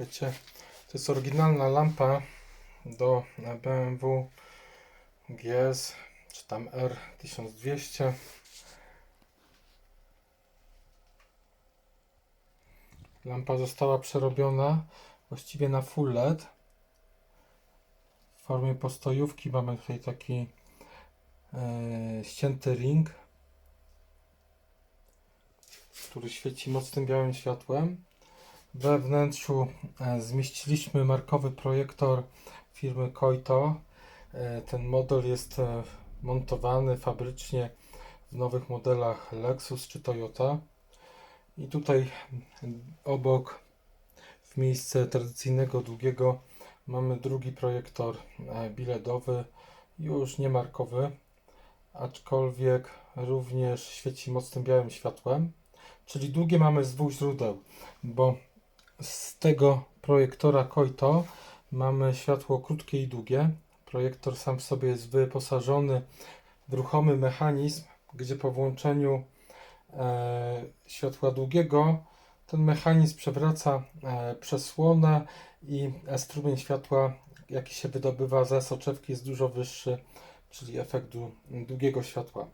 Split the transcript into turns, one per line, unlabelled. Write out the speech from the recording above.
Wiecie, to jest oryginalna lampa do BMW GS czy tam R1200. Lampa została przerobiona właściwie na full LED. W formie postojówki mamy tutaj taki e, ścięty ring, który świeci mocnym białym światłem. We wnętrzu e, zmieściliśmy markowy projektor firmy Koito. E, Ten model jest e, montowany fabrycznie w nowych modelach Lexus czy Toyota. I tutaj obok, w miejsce tradycyjnego długiego, mamy drugi projektor biledowy, już nie markowy, aczkolwiek również świeci mocnym białym światłem. Czyli długie mamy z dwóch źródeł, bo z tego projektora Koito mamy światło krótkie i długie. Projektor sam w sobie jest wyposażony w ruchomy mechanizm, gdzie po włączeniu e, światła długiego ten mechanizm przewraca e, przesłonę i e, strumień światła, jaki się wydobywa ze soczewki jest dużo wyższy, czyli efekt dłu- długiego światła.